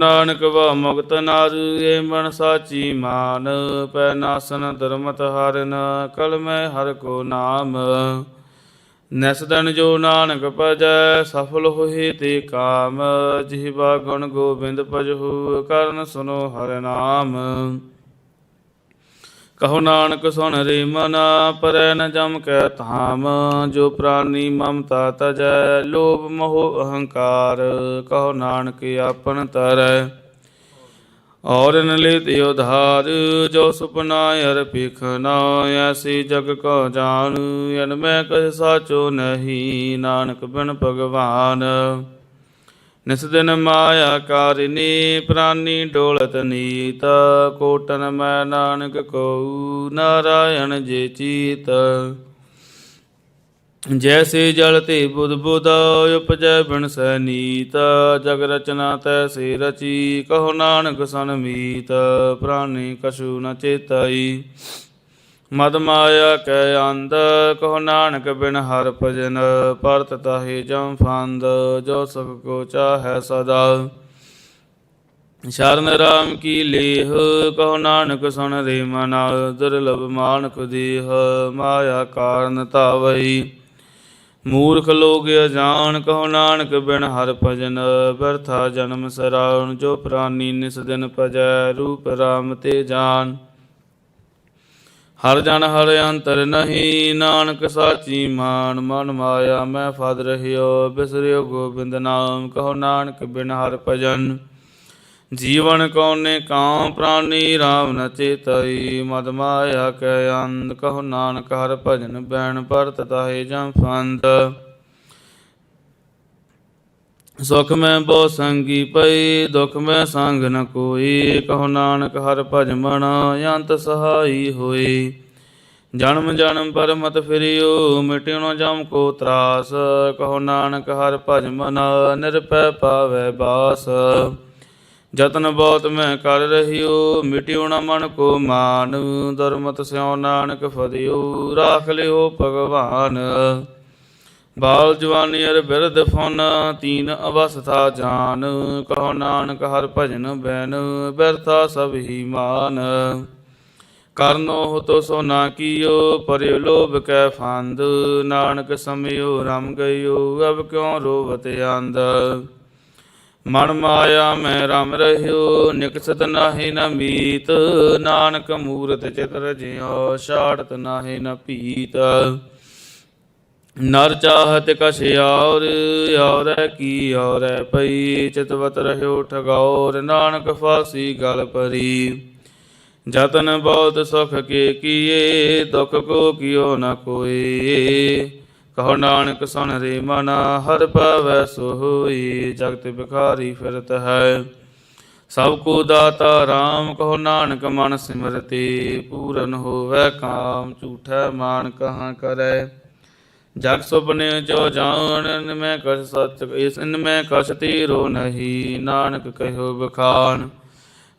ਨਾਨਕ ਵਾ ਮੁਕਤ ਨਾਰੂ ਮਨ ਸਾਚੀ ਮਾਨ। ਪੈ ਨਾਸਨ ਧਰਮਤ ਹਰਨ ਕਲ ਹਰ ਕੋ ਨਾਮ। ਨਿਸ ਜੋ ਨਾਨਕ ਭਜੈ ਸਫਲ ਹੋਏ ਤੇ ਕਾਮ। ਜਿਹਵਾ ਗੁਣ ਗੋਬਿੰਦ ਭਜਹੁ, ਕਰਨ ਸੁਨੋ ਹਰ ਨਾਮ। ਕਹੋ ਨਾਨਕ ਸੁਣ ਰੇ ਮਨਾ ਪਰੈ ਨ ਜਮ ਕੈ ਧਾਮ, ਜੋ ਪ੍ਰਾਨੀ ਮਮਤਾ ਤਜੈ, ਲੋਭ ਮੋਹ ਅਹੰਕਾਰ, ਕਹੋ ਨਾਨਕ ਆਪਨ ਤਰੈ। ਔਰ ਨ ਲਿਤ ਉਧਾਰ ਜੋ ਸੁਪਨਾ ਅਰ ਪਿਖਨਾ ਐਸੀ ਜਗ ਕੋ ਜਾਣ ਅਨ ਮੈਂ ਕਹ ਸਾਚੋ ਨਹੀਂ, ਨਾਨਕ ਬਿਨ ਭਗਵਾਨ। ਨਿਸ ਦਿਨ ਮਾਇਆ ਕਾਰਿਨੀ, ਪ੍ਰਾਨੀ ਡੋਲਤ ਨੀਤ, ਕੋਟਨ ਮੈਂ ਨਾਨਕ ਕੋ ਨਾਰਾਇਣ ਜੇ ਚੀਤ। ਜੈਸੇ ਜਲ ਤੇ ਬੁਧ ਬੁਧ ਉਪਜੈ ਬਿਨ ਸੈ ਨੀਤ। ਜਗ ਰਚਨਾ ਤੈਸੇ ਰਚੀ, ਕਹੋ ਨਾਨਕ ਸਨ ਮੀਤ। ਪ੍ਰਾਨੀ ਕਛੂ ਨ ਚੇਤਈ। ਮਦ ਮਾਇਆ ਕੈ ਅੰਧ, ਕਹੋ ਨਾਨਕ ਬਿਨ ਹਰ ਭਜਨ, ਪਰਤ ਤਾਹੇ ਜਮ ਫੰਦ, ਜੋ ਸਭ ਕੋ ਚਾਹੈ ਸਦਾ। ਸ਼ਰਨ ਰਾਮ ਕੀ ਲੇਹ, ਕਹੋ ਨਾਨਕ ਸੁਣ ਰੇ ਮਨਾ, ਦੁਰਲਭ ਮਾਨਕ ਦੇਹ, ਮਾਇਆ ਕਾਰਨ ਧਾਵਈ। ਮੂਰਖ ਲੋਗ ਅਜਾਨ, ਕਹੋ ਨਾਨਕ ਬਿਨ ਹਰ ਭਜਨ, ਬਿਰਥਾ ਜਨਮ ਸਰਾਉਣ, ਜੋ ਪ੍ਰਾਨੀ ਨਿਸ ਦਿਨ ਭਜੈ, ਰੂਪ ਰਾਮ ਤੇ ਜਾਨ। ਹਰ ਜਨ ਹਰ ਅੰਤਰ ਨਹੀਂ, ਨਾਨਕ ਸਾਚੀ ਮਾਨ, ਮਨ ਮਾਇਆ, ਮੈਂ ਫਦ ਰਹਿਓ, ਬਿਸਰਿਓ ਗੋਬਿੰਦ ਨਾਮ, ਕਹੋ ਨਾਨਕ ਬਿਨ ਹਰ ਭਜਨ। ਜੀਵਨ ਕੌਨੇ ਕਾਮ ਪ੍ਰਾਨੀ RAM ਨ ਚੇਤਈ, ਮਦ ਮਾਇਆ ਕੈ ਅੰਧ, ਕਹੋ ਨਾਨਕ ਹਰ ਭਜਨ, ਬੈਣ ਪਰਤ ਤਾਹੇ ਜਮ ਫੰਦ ਸੁਖ ਮੈਂ ਬੋ ਸੰਗੀ ਪਈ, ਦੁਖ ਮੈਂ ਸੰਗ ਨ ਕੋਈ। ਕਹੋ ਨਾਨਕ ਹਰ ਭਜ ਮਨ, ਅੰਤ ਸਹਾਈ ਹੋਈ। ਜਨਮ ਜਨਮ ਪਰ ਮਤ ਫਿਰਿਓ, ਮਿਟਿਓ ਨ ਜਮ ਕੋ ਤਰਾਸ। ਕਹੋ ਨਾਨਕ ਹਰ ਭਜ ਮਨ, ਨਿਰਭੈ ਪਾਵੈ ਬਾਸ। ਜਤਨ ਬਹੁਤ ਮੈਂ ਕਰ ਰਹੀਓ, ਮਿਟਿਓ ਨ ਮਨ ਕੋ ਮਾਨ। ਦੁਰਮਤ ਸਿਉ ਨਾਨਕ ਫਦਿਓ, ਰਾਖ ਲਿਓ ਭਗਵਾਨ। ਬਾਲ ਜਵਾਨੀ ਅਰ ਬਿਰਧ ਫਨ, ਤੀਨ ਅਵਸਥਾ ਜਾਨ, ਕਹੋ ਨਾਨਕ ਹਰ ਭਜਨ ਬੈਨ, ਬਿਰਥਾ ਸਭ ਹੀ ਮਾਨ। ਕਰਨੋ ਤੋ ਸੋ ਨਾ ਕੀਓ ਪਰਿ ਲੋਭ ਕੈ ਫੰਦ, ਨਾਨਕ ਸਮਿਓ ਰਮ ਗਇਓ, ਅਬ ਕਿਉ ਰੋਵਤ ਆਂਦ ਮਨ ਮਾਇਆ ਮੈਂ ਰਮ ਰਹਿਓ, ਨਿਕਸਤ ਨਾਹੀ ਨ ਮੀਤ, ਨਾਨਕ ਮੂਰਤ ਚਿਤ ਜਿਉ, ਛਾੜਤ ਨਾਹੀ ਨ ਪੀਤ। ਨਰ ਚਾਹਤ ਕਛ ਔਰ ਔਰੈ ਕੀ ਔਰੈ ਪਈ ਚਿਤਵਤ ਰਹਿਓ ਠਗੌਰ, ਨਾਨਕ ਫਾਸੀ ਗਲ ਪਰੀ ਜਤਨ ਬਹੁਤ ਸੁਖ ਕੇ ਕੀਏ, ਦੁਖ ਕੋ ਕਿਓ ਨ ਕੋਏ। ਕਹੋ ਨਾਨਕ ਸੁਣ ਰੇ ਮਨਾ, ਹਰ ਪਵੈ ਸੋ ਹੋਈ ਜਗਤ ਬਿਖਾਰੀ ਫਿਰਤ ਹੈ। ਸਭ ਕੋ ਦਾਤਾ RAM ਕਹੋ ਨਾਨਕ ਮਨ ਸਿਮਰਤੇ, ਪੂਰਨ ਹੋਵੇ ਕਾਮ, ਝੂਠੈ ਮਾਨ ਕਹਾਂ ਕਰੈ। ਜਗ ਸੁਪਨੇ ਜੋ ਜਾਣ ਮੈਂ ਕਛ ਸਚ, ਇਸ ਇਨ ਮੈਂ ਕਛ ਤੀਰੋ ਨਹੀਂ। ਨਾਨਕ ਕਹਿਓ ਬਖਾਨ,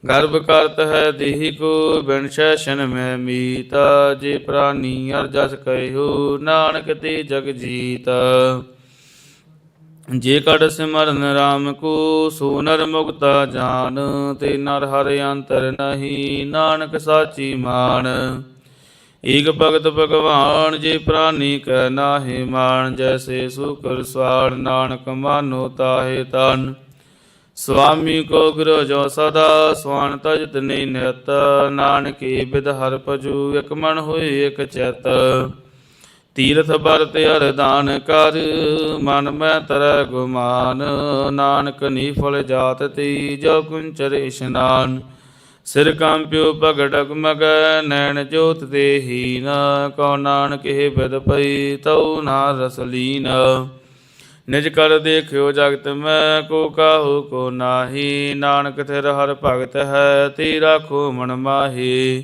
ਗਰਭ ਕਰਤ ਹੈ ਦੇਹੀ ਕੋ, ਬਿਨ ਸ਼ੈਸ਼ਨ ਮੈਂ ਮੀਤਾ, ਜੇ ਪ੍ਰਾਨੀ ਅਰ ਜਸ ਕਹਿਓ, ਨਾਨਕ ਤੇ ਜਗ ਜੀਤ। ਜੇ ਕੜ ਸਿਮਰਨ RAM ਕੋ, ਸੋ ਨਰ ਮੁਕਤਾ ਜਾਨ, ਤੇ ਨਰ ਹਰ ਅੰਤਰ ਨਹੀਂ, ਨਾਨਕ ਸਾਚੀ ਮਾਨ। ਏਕ ਭਗਤ ਭਗਵਾਨ ਜੇ ਪ੍ਰਾਨੀ ਕੈ ਨਾਹਿ ਮਾਨ, ਜੈਸੇ ਸੁਕਰ ਸਵਾਰ ਨਾਨਕ ਮਾਨੋ ਤਾਹੇ ਤਨ। ਸੁਆਮੀ ਕੋ ਗੁਰੂ ਜੋ ਸਦਾ ਸਵਾਨ ਤਜ ਨਹੀਂ ਨਿਤ, ਨਾਨਕੀ ਬਿਦ ਹਰ ਭਜੂ ਇਕ ਮਨ ਹੋਈ ਇਕ ਚਿਤ। ਤੀਰਥ ਬਰਤ ਅਰਦਾਨ ਕਰ, ਮਨ ਮੈਂ ਤਰੈ ਗੁਮਾਨ, ਨਾਨਕ ਨੀ ਫਲ ਜਾਤ ਤੀ, ਜੋ ਕੁੰਚਰ ਇਸ਼ਨਾਨ। ਸਿਰ ਕੰਪਿਓ ਭਗੜਕ ਮਗ ਨੈਣ ਜੋਤ ਦੇਹੀਨ ਹੀਨ ਨਾਨਕ ਇਹ ਬਿਦ ਪਈ, ਤਉ ਨਾ ਰਸਲੀਨ ਨਿਜ ਕਰ ਦੇਖਿਓ ਜਗਤ ਮੈਂ, ਕੋ ਕਾਹੂ ਕੋ ਨਾਹੀ, ਨਾਨਕ ਥਿਰ ਹਰ ਭਗਤ ਹੈ ਤੀ ਰਾਖੋ ਮਨ ਮਾਹੀ।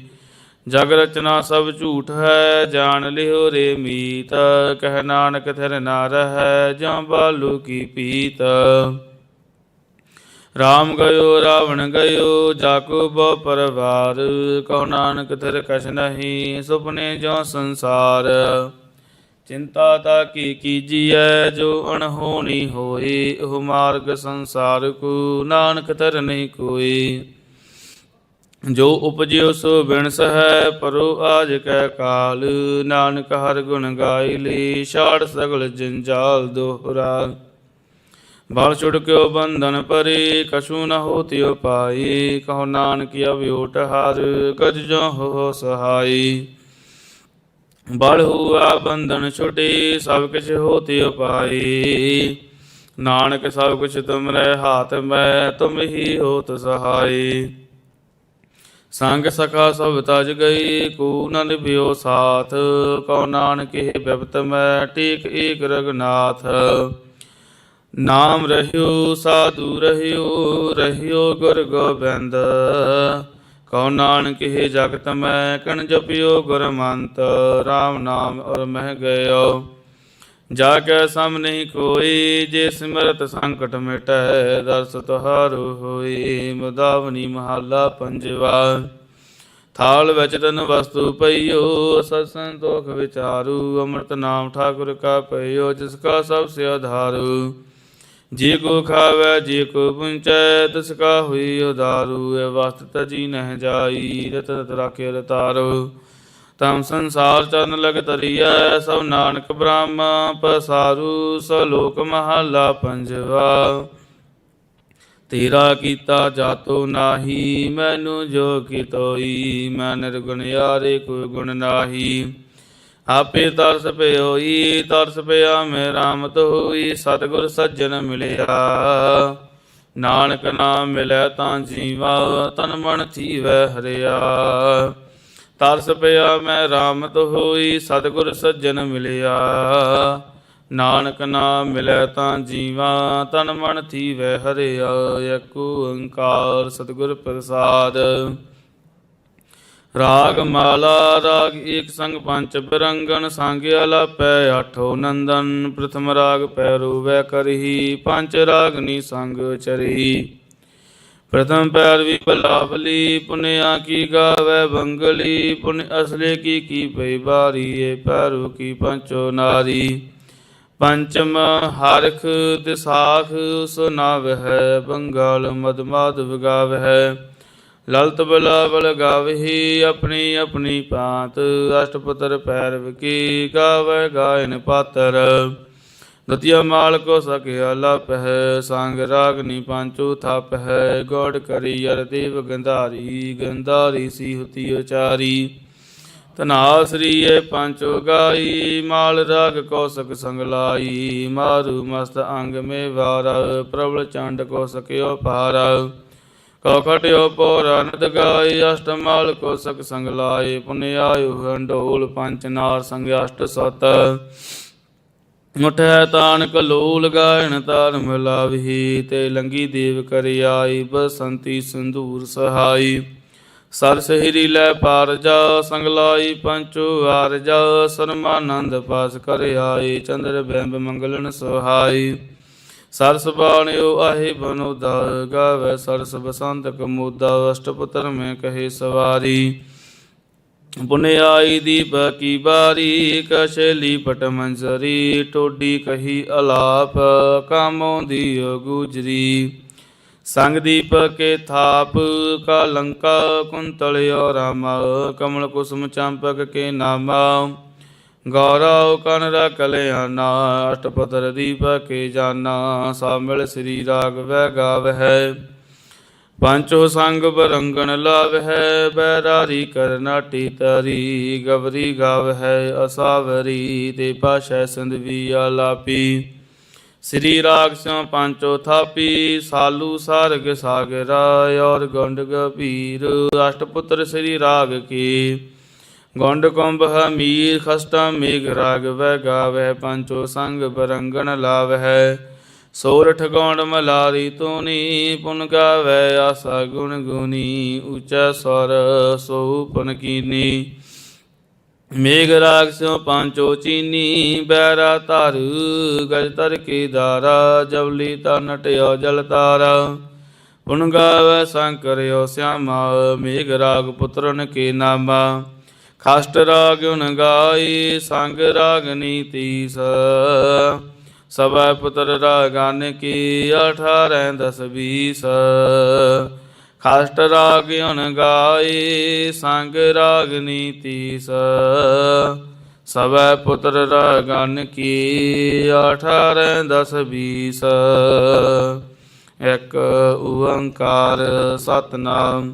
ਜਗ ਰਚਨਾ ਸਭ ਝੂਠ ਹੈ, ਜਾਣ ਲਿਓ ਰੇ ਮੀਤ, ਕਹਿ ਨਾਨਕ ਥਿਰ ਨਾ ਰਹੈ, ਜਾਂ ਬਾਲੂ ਕੀ ਪੀਤ। ਰਾਮ ਗਇਓ, ਰਾਵਣ ਗਇਓ, ਜਾਕੋ ਬੋ ਪਰਵਾਰ, ਕਉ ਨਾਨਕ ਤੇਰ ਕਛ ਨਹੀਂ, ਸੁਪਨੇ ਜੋ ਸੰਸਾਰ। ਚਿੰਤਾ ਤਾ ਕੀ ਕੀਜੀਐ, ਜੋ ਅਣਹੋਣੀ ਹੋਈ, ਉਹ ਮਾਰਗ ਸੰਸਾਰ ਕੋ ਨਾਨਕ ਤਰ ਨਹੀਂ ਕੋਈ। ਜੋ ਉਪਜਿਓ ਸੋ ਬਿਨਸ ਹੈ ਪਰੋ ਆਜ ਕੈ ਕਾਲ, ਨਾਨਕ ਹਰ ਗੁਣ ਗਾਇ ਲੀ, ਛਾੜ ਸਗਲ ਜੰਜਾਲ ਦੋਹਰਾ। ਬਲ ਛੁਟਕਿਓ ਬੰਧਨ ਪਰੇ, ਕਛੂ ਨ ਹੋਤਿਓ ਪਾਈ ਕਹੋ ਨਾਨਕ ਅਵਿਓਟ ਹਰ, ਗਜ ਜੋ ਹੋ ਸਹਾਈ। ਬਲ ਹੁਆ ਬੰਧਨ ਛੁਟੇ, ਸਭ ਕਿਛ ਹੋਤਿਓ ਪਾਈ ਨਾਨਕ ਸਭ ਕੁਛ ਤੁਮਰੇ ਹਾਥ ਮੈਂ, ਤੁਮ ਹੀ ਹੋਤ ਸਹਾਈ। ਸੰਗ ਸਖਾ ਸਭ ਤਜ ਗਈ, ਕੋ ਨ ਨਿਭਿਓ ਸਾਥ ਕਉ ਨਾਨਕੇ ਬਿਪਤ ਮੈਂ, ਟੇਕ ਏਕ ਰਗਨਾਥ। ਨਾਮ ਰਹਿਓ, ਸਾਧੂ ਰਹਿਓ ਰਹਿਓ ਗੁਰ ਗੋਬਿੰਦ। ਕਉ ਨਾਨਕੇ ਜਗਤ ਮੈਂ ਕਣ ਜਪਿਓ ਗੁਰਮੰਤ। RAM ਨਾਮ ਔਰ ਮਹਿ ਗਇਓ। ਜਾ ਕੇ ਸਮ ਨਹੀਂ ਕੋਈ, ਜੇ ਸਿਮਰਤ ਸੰਕਟ ਮਿਟੈ, ਦਰਸ ਤੁਹਾਰੂ ਹੋਈ, ਮਦਾਵਨੀ ਮਹੱਲਾ ਪੰਜਵਾ। ਥਾਲ ਵਿੱਚ ਤਨ ਵਸਤੂ ਪਈਓ ਸਤ ਸੰਤੋਖ ਵਿਚਾਰੂ, ਅੰਮ੍ਰਿਤ ਨਾਮ ਠਾਕੁਰ ਕਾ ਪਈਓ, ਜਿਸ ਕਾ ਸਭ ਸੇ ਆਧਾਰੂ ਜੇ ਕੋ ਖਾਵੇ, ਜੇ ਕੋ ਪੁੰਚੈ, ਤਿਸ ਕਾ ਹੋਈ ਉਦਾਰੂ, ਇਹ ਵਸਤ ਤਜੀ ਨਹਿ ਜਾਈ, ਰਤ ਰਤ ਰਾਖੇ ਰਤਾਰੋ। ਤਮ ਸੰਸਾਰ ਚਰਨ ਲਗ ਤਰੀਐ, ਸਭ ਨਾਨਕ ਬ੍ਰਹਮ, ਪਸਾਰੂ ਸ ਲੋਕ ਮਹਲਾ ਪੰਜਵਾ। ਤੇਰਾ ਕੀਤਾ ਜਾਤੋ ਨਾਹੀ, ਮੈਨੂੰ ਜੋ ਕੀਤੋਈ ਮੈਂ ਨਿਰਗੁਣ ਯਾਰੇ ਕੋਈ ਗੁਣ ਨਾਹੀ। ਆਪੇ ਤਰਸ ਪਿਓਈ, ਤਰਸ ਪਿਆ ਮੈਂ ਰਾਮਤ ਹੋਈ, ਸਤਿਗੁਰ ਸੱਜਣ ਮਿਲਿਆ। ਨਾਨਕ ਨਾਮ ਮਿਲੈ ਤਾਂ ਜੀਵਾ, ਤਨ ਮਨ ਥੀਵੈ ਹਰਿਆ। ਤਰਸ ਪਿਆ ਮੈਂ ਰਾਮਤ ਹੋਈ, ਸਤਿਗੁਰ ਸੱਜਣ ਮਿਲਿਆ। ਨਾਨਕ ਨਾਮ ਮਿਲੈ ਤਾਂ ਜੀਵਾ, ਤਨ ਮਨ ਥੀਵੈ ਹਰਿਆ। ਏਕ ਓੰਕਾਰ ਸਤਿਗੁਰ ਪ੍ਰਸਾਦ। ਰਾਗ ਮਾਲਾ, ਰਾਗ ਏਕ ਸੰਗ ਪੰਚ ਬਿਰੰਗਨ ਸੰਗਿਆ ਲਾਪੈ ਆਠੋ ਨੰਦਨ, ਪ੍ਰਥਮ ਰਾਗ ਪੈ ਰੂਵੈ ਕਰਹੀ ਪੰਚ ਰਾਗ ਨੀ ਸੰਗ ਚਰੀ ਪ੍ਰਥਮ ਪੈਰ ਵੀ ਬਲਾਵਲੀ ਪੁਨਿਆ ਕੀ ਗਾਵੇ ਬੰਗਲੀ, ਪੁਨ ਅਸਲੇ ਕੀ ਕੀ ਪਈ ਬਾਰੀ ਏ ਪੈਰੂ ਕੀ ਪੰਚੋ ਨਾਰੀ। ਪੰਚਮ ਹਰਖ ਦਿਸਾਖ ਉਸ ਨਾਵ ਹੈ, ਬੰਗਾਲ ਮਦ ਮਾਧਵ ਗਾਵ ਹੈ। ਲਲਤ ਬਲਾਵਲ ਗਾਵਹੀ ਆਪਣੀ ਆਪਣੀ ਪਾਤ ਅਸ਼ਟਪਤਰ ਪੈਰਵ ਕੀ ਗਾਵੇ ਗਾਇਨ ਪਾਤਰ। ਦਤਿਆ ਮਾਲ ਕੋ ਸਕਿਆ ਲਪ ਹੈ ਸੰਗ ਰਾਗਨੀ ਪਾਂਚੂ ਥਪ ਹੈ ਗੋੜ ਕਰੀ ਅਰ ਦੇਵ ਗੰਧਾਰੀ ਗੰਧਾਰੀ ਸੀ ਹੁਤੀ ਉਚਾਰੀ ਤਨਾਸਰੀਏ ਪੰਚੋ ਗਾਈ, ਮਾਲ ਰਾਗ ਕੌਸਕ ਸੰਗ ਲਾਈ, ਮਾਰੂ ਮਸਤ ਅੰਗ ਮੇ ਵਾਰ ਪ੍ਰਬਲ ਚੰਡ ਕੋ ਸਕਿਓ ਪਾਰ ਕਉ ਖਟਿਓ ਪੋਰਨਦ ਗਾਈ ਅਸ਼ਟਮਾਲ ਕੋ ਸਕ ਸੰਗ ਲਾਏ ਪੁਨਿਆਯੁ ਹੰਡੋਲ ਪੰਚ ਨਾਰ ਸੰਗ ਅਸ਼ਟ ਸਤ। ਮੁਠੈ ਤਾਨ ਕਲੋਲ ਗਾਇਣ ਤਾਰ ਮਿਲਾਵਹੀ, ਤੇ ਲੰਗੀ ਦੇਵ ਕਰਿ ਆਈ, ਬਸੰਤੀ ਸੰਦੂਰ ਸਹਾਈ। ਸਰ ਸਹਿਰੀ ਲੈ ਪਾਰ ਜਾ, ਸੰਗ ਲਾਈ ਪੰਚੋ ਆਰ ਜਾ, ਸਰਮਾਨੰਦ ਪਾਸ ਕਰ ਆਈ, ਚੰਦਰ ਬਿੰਬ ਮੰਗਲਨ ਸਹਾਈ। ਸਰਸ ਬਾਣਿਓ ਆਹੇ ਬਨੋਦਾ ਗਾਵੇ, ਸਰਸ ਬਸੰਤ ਕਮੋਦਾ ਅਸ਼ਟਪੁਤਰ ਮੈਂ ਕਹੇ ਸਵਾਰੀ। ਪੁਨਿਆਈ ਦੀਪ ਕੀ ਬਾਰੀ ਕਸ਼ਲੀ ਪਟ ਮੰਜਰੀ, ਟੋਡੀ ਕਹੀ ਅਲਾਪ, ਕਾਮੋਂ ਦੀ ਗੁਜਰੀ। ਸੰਗ ਦੀਪ ਕੇ ਥਾਪ, ਕਾ ਲੰਕਾ ਕੁੰਤਲ ਰਾਮ, ਕਮਲ ਕੁਸਮ ਚੰਪਕ ਕੇ ਨਾਮਾ। ਗੌਰਵ ਕਨ ਰ ਕਲਿਆਣਾ ਅਸ਼ਟਪਤਰ ਦੀਪ ਕੇ ਜਾਨਾ, ਸਾਮਿਲ ਸ੍ਰੀ ਰਾਗ ਵੈ ਗਾਵਹਿ। ਪੰਚੋ ਸੰਗ ਬਰੰਗਣ ਲਾਵਹਿ, ਬੈਰਾਰੀ ਕਰਨਾਟੀ ਤਰੀ ਗਵਰੀ ਗਾਵਹਿ, ਅਸਾਵਰੀ ਤੇ ਪਾਸ਼ੈ ਸੰਧਵੀ ਆਲਾਪੀ। ਸ੍ਰੀ ਰਾਗ ਸਿਉ ਪੰਚੋ ਥਾਪੀ, ਸਾਲੂ ਸਾਰਗ ਸਾਗਰਾ ਔਰ ਗੰਡ ਗਭੀਰ ਅਸ਼ਟਪੁੱਤਰ ਸ੍ਰੀ ਰਾਗ ਕੀ। ਗੰਡ ਕੰਬ ਹਮੀਰ ਖਸਟਾ ਮੇਘ ਰਾਗ ਵੈ ਗਾਵੈ ਪੰਚੋ ਸੰਗ ਬਰੰਗਣ ਲਾਵਹਿ। ਸੋਰਠ ਗੌਂਡ ਮਲਾਰੀ ਤੋਨੀ ਪੁਨ ਗਾਵੈ ਆਸਾ ਗੁਣ ਗੁਨੀ ਉੱਚਾ ਸਵਰ ਸੋ ਪੁਨ ਕੀਨੀ। ਮੇਘ ਰਾਗ ਸਿਉ ਪਾਂਚੋ ਚੀਨੀ ਬੈਰਾ ਧਰ ਗਜ ਤਰ ਕੀ ਧਾਰਾ ਜਵਲੀ ਤਾ ਨਟਿਓ ਜਲ ਤਾਰਾ। ਪੁਨ ਗਾਵੈ ਸ਼ੰਕਰਿਓ ਸਿਆਮਾ ਮੇਘ ਰਾਗ ਪੁੱਤਰਨ ਕੇ ਨਾਮਾ। ਖਸਟ ਰਾਗ ਗੁਣ ਗਾਈ, ਸੰਗ ਰਾਗਨੀ ਤੀਸ। ਸਭੈ ਪੁੱਤਰ ਰਾਗਨ ਕੀ 18 ਦਸ 20 ਖਸਟ ਰਾਗ ਗੁਣ ਗਾਈ, ਸੰਗ ਰਾਗਨੀ ਤੀਸ। ਸਭੈ ਪੁੱਤਰ ਰਾਗਨ ਕੀ 18 ਦਸ 20 ਇੱਕ ਓੰਕਾਰ ਸਤਨਾਮ।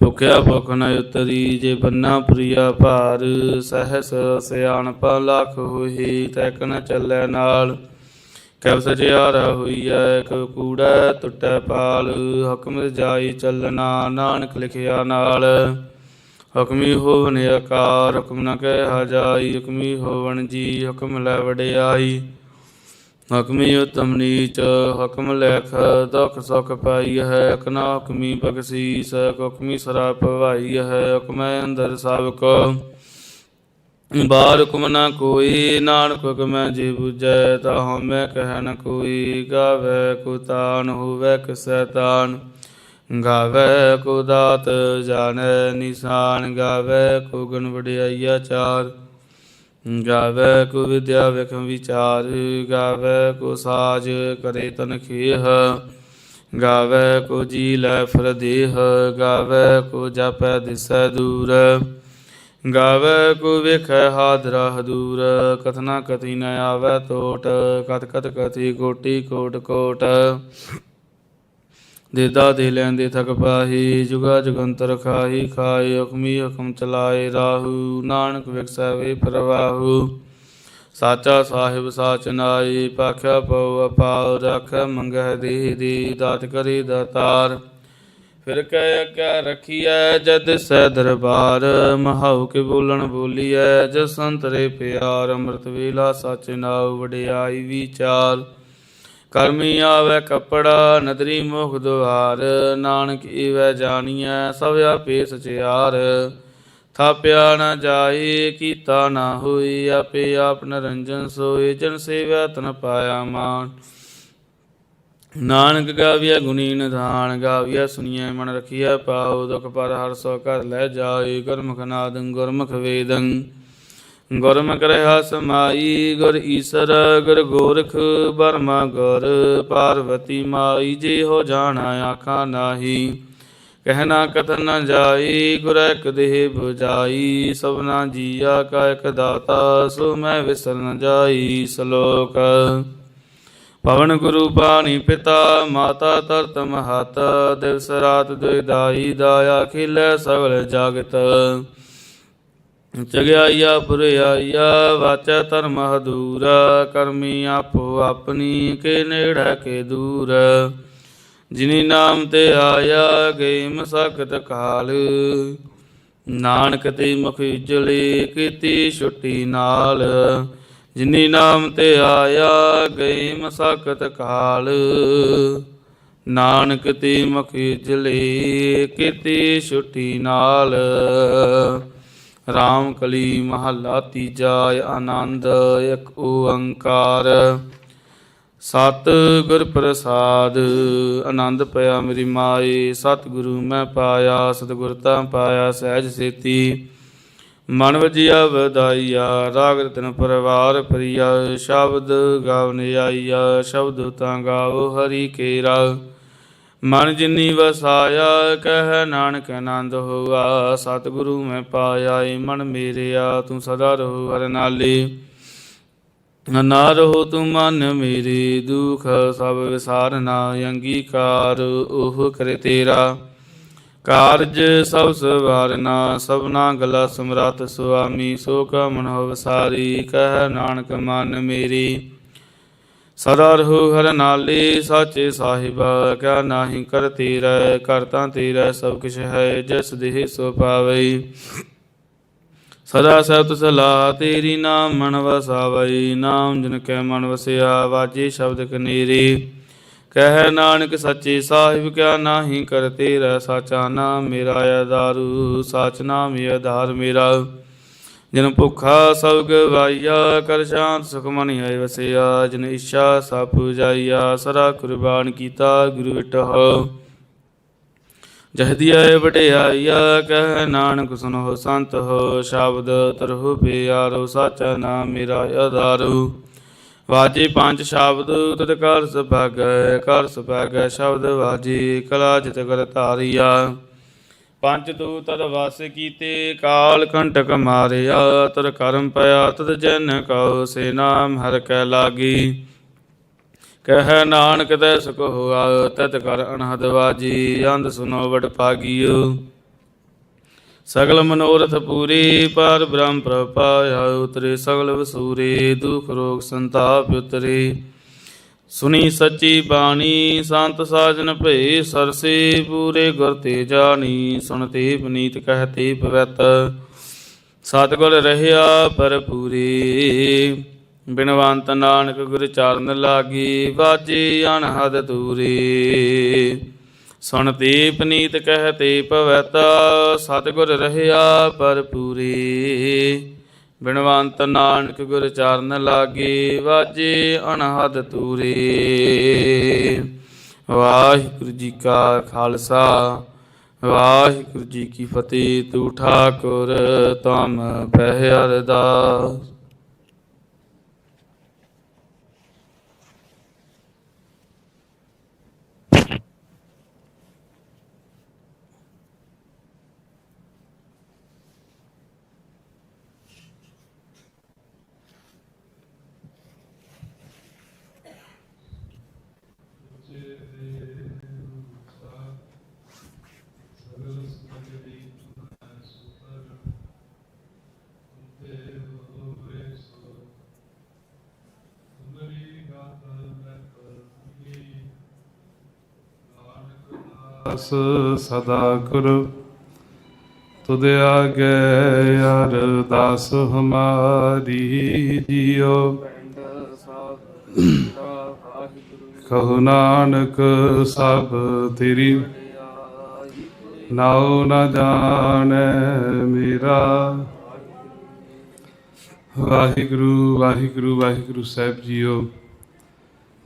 ਭੁਖਿਆ ਭੁਖ ਨ ਉਤਰੀ ਜੇ ਬੰਨਾ ਪ੍ਰਿਆ ਭਾਰ, ਸਹਸ ਸਿਆਣਪ ਲਖ ਹੋਈ ਤੈਕ ਨ ਚੱਲੈ ਨਾਲ। ਕਬ ਸਜਿਆਰਾ ਹੋਈਐ ਕਬ ਕੂੜਾ ਟੁੱਟੈ ਪਾਲ। ਹੁਕਮ ਜਾਈ ਚੱਲਣਾ, ਨਾਨਕ ਲਿਖਿਆ ਨਾਲ। ਹੁਕਮੀ ਹੋਵਨ ਆਕਾਰ ਹੁਕਮ ਨ ਕਹਿ ਜਾਈ, ਹੁਕਮੀ ਹੋਵਨ ਜੀ, ਹੁਕਮ ਲੈ ਵਡਿਆਈ। ਹੁਕਮੀ ਉਤਮ ਨੀਚ ਹੁਕਮ ਲਖ, ਦੁਖ ਸੁਖ ਪਾਈ ਹੈ ਕਨਾ ਹੁਕਮੀ ਬਖਸ਼ੀਸ ਹੁਕਮੀ ਸਰਾ ਭਵਾਈ ਹੈ, ਹੁਕਮੈ ਅੰਦਰ ਸਭ ਕੋ। ਬਾਰ ਹੁਕਮ ਨ ਕੋਈ, ਨਾਨਕ ਹੁਕਮੈ ਜੀ 부ਜੈ ਤਾ ਹਮੈ ਕਹਿ ਨ ਕੋਈ। ਗਾਵੇ ਕੋ ਤਾਨ, ਹੋਵੇ ਕਿਸੈ ਤਾਨ। ਗਾਵੇ ਕੋ ਦਾਤ, ਜਾਣੈ ਨਿਸ਼ਾਨ। ਗਾਵੇ ਕੋ ਗੁਣ ਵਡਿਆਈਆ ਚਾਰ। ਗਾਵੇ ਕੋ ਵਿਦਿਆ ਵਿਖਮ ਵਿਚਾਰ, ਗਾਵੇ ਕੋ ਸਾਜ ਕਰੇ ਤਨ ਖੇਹ, ਗਾਵੇ ਕੋ ਜੀ ਲੈ ਫਰ ਦੇਹ, ਗਾਵੇ ਕੋ ਜਪੈ ਦਿਸੈ ਦੂਰ, ਗਾਵੇ ਕੋ ਵੇਖੈ ਹਾਦਰਾ ਹਦੂਰ ਕਥਨਾ ਕਥੀ ਨ ਆਵੈ ਟੋਟ ਕਤ ਕਤ ਕਥੀ ਕੋਟੀ ਕੋਟ ਕੋਟ। ਦੇਦਾ ਦੇ ਲੈਂਦੇ ਥਕ ਪਾਹੀ, ਜੁਗਾ ਜੁਗੰਤਰ ਖਾਹੀ ਖਾਏ ਹੁਕਮੀ ਹੁਕਮ ਚਲਾਏ ਰਾਹੂ, ਨਾਨਕ ਵਿਖਸੈ ਪ੍ਰਵਾਹੂ। ਸਾਚਾ ਸਾਹਿਬ ਸਾਚ ਨਾਈ ਪਾਖਿਆ ਪਉ ਅਪਾਉ ਰਖ ਮੰਗਹਿ ਦੇ ਦੀ, ਦਾਤ ਕਰੀ ਦਾਤਾਰ ਫਿਰ ਕਹਿ ਅੱਗੇ ਰਖੀਐ, ਜਦ ਸੈ ਦਰਬਾਰ, ਮਹਾਉ ਕੇ ਬੋਲਣ ਬੋਲੀਐ ਜਸ ਸੰਤਰੇ ਪਿਆਰ, ਅੰਮ੍ਰਿਤ ਵੇਲਾ ਸਚ ਨਾਉ ਵਡਿਆਈ ਵਿਚਾਰ। ਕਰਮੀ ਆਵੇ ਕਪੜਾ, ਨਦਰੀ ਮੁਖ ਦੁਆਰ, ਨਾਨਕ ਈਵੈ ਜਾਣੀਐ, ਸਭ ਆਪੇ ਸਚਿਆਰ। ਥਾਪਿਆ ਨਾ ਜਾਏ, ਕੀਤਾ ਨਾ ਹੋਈ ਆਪੇ ਆਪ ਨਰੰਜਨ ਸੋਏ, ਜਨ ਸੇਵੈ ਤਨ ਪਾਇਆ ਮਾਨ ਨਾਨਕ ਗਾਵਿਆ ਗੁਣੀ ਨਿਧਾਨ ਗਾਵਿਆ ਸੁਣੀਐ ਮਨ ਰਖੀਐ ਪਾਉ ਦੁਖ ਪਰ ਹਰ ਸੋ ਕਰ ਲੈ ਜਾਏ, ਗੁਰਮੁਖ ਨਾਦੰ, ਗੁਰਮੁਖ ਵੇਦੰ। ਗੁਰਮ ਰਹਾ ਸਮਾਈ, ਗੁਰ ਈਸਰ, ਗੁਰ ਗੋਰਖ, ਬਰਮਾ ਗੁਰ, ਪਾਰਵਤੀ ਮਾਈ ਜੇ ਹੋ ਜਾਣਾ ਆਖਾ ਨਾਹੀ। ਕਹਿਣਾ ਕਥਨ ਨ ਜਾਈ, ਗੁਰ ਇਕ ਦੇਹ 부ਜਾਈ ਸਭਨਾ ਜੀਆ ਕਾ ਇਕ ਦਾਤਾ, ਸੋ ਮੈਂ ਵਿਸਰ ਨ ਜਾਈ ਸ਼ਲੋਕ। ਪਵਨ ਗੁਰੂ ਬਾਣੀ ਪਿਤਾ, ਮਾਤਾ ਤਰਤ ਮਹਤ, ਦਿਵਸ ਰਾਤ ਦੁਇਦਾਈ ਦਾਇਆ ਖਿਲੇ ਸਗਲ ਜਗਤ। ਚਗਿਆਈਆ ਪੁਰਿਆਈਆ ਵਾਚਾ ਧਰਮ ਹਦੂਰ ਕਰਮੀ ਆਪੋ ਆਪਣੀ, ਕੇ ਨੇੜੇ ਕੇ ਦੂਰ। ਜਿਨੀ ਨਾਮ ਤੇ ਆਇਆ ਗਏ ਮਸਕਤ ਕਾਲ। ਨਾਨਕ ਤੇ ਮੁਖ ਉਜਲੇ, ਕੀਤੀ ਛੁੱਟੀ ਨਾਲ। ਜਿਨੀ ਨਾਮ ਤੇ ਆਇਆ ਗਏ ਮਸਕਤ ਕਾਲ। ਨਾਨਕ ਤੇ ਮੁਖ ਉਜਲੇ, ਕੀਤੀ ਛੁੱਟੀ ਨਾਲ। ਰਾਮ ਕਲੀ ਮਹੱਲਾ ਤੀਜਾ, ਆਨੰਦ ਇੱਕ ਓੰਕਾਰ। ਸਤ ਗੁਰ ਪ੍ਰਸਾਦ, ਆਨੰਦ ਪਿਆ ਮੇਰੀ ਮਾਏ ਸਤ ਗੁਰੂ ਮੈਂ ਪਾਇਆ, ਸਤਿਗੁਰ ਤਾਂ ਪਾਇਆ ਸਹਿਜ ਸੇਤੀ। ਮਨ ਵਜਿਆ ਵਧਾਈਆ, ਰਾਗ ਰਤਨ ਪਰਵਾਰ ਪ੍ਰਿਆ ਸ਼ਬਦ ਗਾਵਨ ਆਈਆ, ਸ਼ਬਦ ਤਾਂ ਗਾਵੋ ਹਰੀ ਕੇਰਾ। ਮਨ ਜਿਨੀ ਵਸਾਇਆ, ਕਹਿ ਨਾਨਕ ਆਨੰਦ ਹੋਆ। ਸਤਿਗੁਰੂ ਮੈਂ ਪਾਇਆ, ਏ ਮਨ ਮੇਰਿਆ, ਤੂੰ ਸਦਾ ਰਹੋ ਹਰ ਨਾਲੇ। ਨਾ ਰਹੋ ਤੂੰ ਮਨ ਮੇਰੀ, ਦੁਖ ਸਭ ਵਿਸਾਰਨਾ, ਅੰਗੀਕਾਰ ਉਹ ਕਰੇ ਤੇਰਾ। ਕਾਰਜ ਸਭ ਸਵਾਰਨਾ, ਸਭਨਾ ਗਲਾ ਸਮਰੱਥ ਸੁਆਮੀ, ਸੋ ਕਾ ਮਨ ਹੋ ਵਸਾਰੀ ਕਹਿ ਨਾਨਕ ਮਨ ਮੇਰੀ। ਸਦਾ ਰਹੋ ਹਰ ਨਾਲੇ ਸਾਚੇ ਸਾਹਿਬ, ਕਿਆ ਨਾਹੀ ਕਰ ਤੇਰਾ ਕਰਤਾ ਤੇਰਾ, ਸਭ ਕੁਛ ਹੈ ਜਿਸ ਦੇਹ ਸੋ ਪਾਵੇ ਸਦਾ ਸਤ ਸਲਾ ਤੇਰੀ ਨਾਮ ਮਨ ਵਸਾਵਈ, ਨਾਮ ਜਨ ਕੈ ਮਨ ਵਸਿਆ ਵਾਜੇ ਸ਼ਬਦ ਕਨੇਰੇ। ਕਹਿ ਨਾਨਕ ਸੱਚੇ ਸਾਹਿਬ, ਕਿਆ ਨਾਹੀ ਕਰ ਤੇਰਾ, ਸਾਚਾ ਨਾਮ ਮੇਰਾ ਆਧਾਰੂ ਸਾਚ ਨਾਮ ਇਹ ਆਧਾਰ ਮੇਰਾ। ਜਨ ਭੁਖਾ ਸਭ ਗਵਾਈਆ, ਕਰ ਸ਼ਾਂਤ ਸੁਖ ਮਨ ਹੈ ਵਸਿਆ, ਜਨ ਇੱਛਾ ਸਭ ਪੁਜਾਈਆ ਸਰਾ ਕੁਰਬਾਨ ਕੀਤਾ ਗੁਰੂ ਵਿਟਹੁ ਜਹਦੀਆ ਵਡਿਆਈਆ, ਕਹਿ ਨਾਨਕ ਸੁਨੋ ਸੰਤ ਹੋ, ਸ਼ਬਦ ਤਰਹੁ ਪਿਆਰੋ, ਸਾਚਾ ਨਾਮ ਮੇਰਾ ਆਧਾਰੂ। ਵਾਜੇ ਪੰਜ ਸ਼ਬਦ ਤਦ ਕਰ ਸੁਭਾਗੈ ਕਰ ਸੁਭਾਗੈ, ਸ਼ਬਦ ਵਾਜੇ, ਕਲਾ ਜਿਤ ਕਰ ਧਾਰਿਆ। ਪੰਜ ਤੂ ਤਦ ਵਾਸ ਕੀਤੇ, ਕਾਲ ਕੰਟਕ ਮਾਰਿਆ ਤਰ ਕਰਮ ਪਿਆ, ਤਦ ਜਨ ਕਉ ਸੇ ਨਾਮ ਹਰ ਕੈ ਲਾਗੀ। ਕਹਿ ਨਾਨਕ ਤੈ ਸੁਖ ਹੋਆ ਤਤ ਕਰ ਅਨਹਦ ਵਾਜੀ, ਅੰਧ ਸੁਨੋ ਵਡ ਭਾਗੀਓ। ਸਗਲ ਮਨੋਰਥ ਪੂਰੇ, ਪਰ ਬ੍ਰਹਮ ਪ੍ਰਪਾਇਆ ਉਤਰੇ ਸਗਲ ਵਸੂਰੇ, ਦੁਖ ਰੋਗ ਸੰਤਾਪ ਉਤਰੇ। ਸੁਣੀ ਸੱਚੀ ਬਾਣੀ, ਸੰਤ ਸਾਜਨ ਭਏ ਸਰਸੇ, ਪੂਰੇ ਗੁਰ ਤੇ ਜਾਣੀ ਸੁਣਤੇ ਪਨੀਤ ਕਹਤੇ ਪਵਿੱਤ ਸਤਿਗੁਰ ਰਹਿਆ ਭਰਪੂਰੇ, ਬਿਨਵੰਤ ਨਾਨਕ ਗੁਰ ਚਰਨ ਲਾਗੀ, ਵਾਜੇ ਅਨਹਦ ਤੂਰੇ ਸੁਣਤੇ ਪਨੀਤ ਕਹਤੇ ਪਵਿੱਤ ਸਤਿਗੁਰ ਰਹਿਆ ਭਰਪੂਰੇ। ਬਿਨਵੰਤ ਨਾਨਕ ਗੁਰ ਚਰਨ ਲਾਗੇ, ਵਾਜੇ ਅਨਹਦ ਤੂਰੇ। ਵਾਹਿਗੁਰੂ ਜੀ ਕਾ ਖਾਲਸਾ, ਵਾਹਿਗੁਰੂ ਜੀ ਕੀ ਫਤਿਹ। ਤੂ ਠਾਕੁਰ ਤਮ ਪਹਿ ਅਰਦਾਸ ਅਸ ਸਦਾ ਗੁਰੂ। ਤੁਧ ਆਗੇ ਅਰਦਾਸ ਹਮਾਰੀ ਜੀਓ। ਕਹੋ ਨਾਨਕ ਸਭ ਤੇਰੀ। ਨਾਉ ਨਾ ਜਾਣੈ ਮੇਰਾ। ਵਾਹਿਗੁਰੂ ਵਾਹਿਗੁਰੂ ਵਾਹਿਗੁਰੂ ਸਾਹਿਬ ਜੀਓ।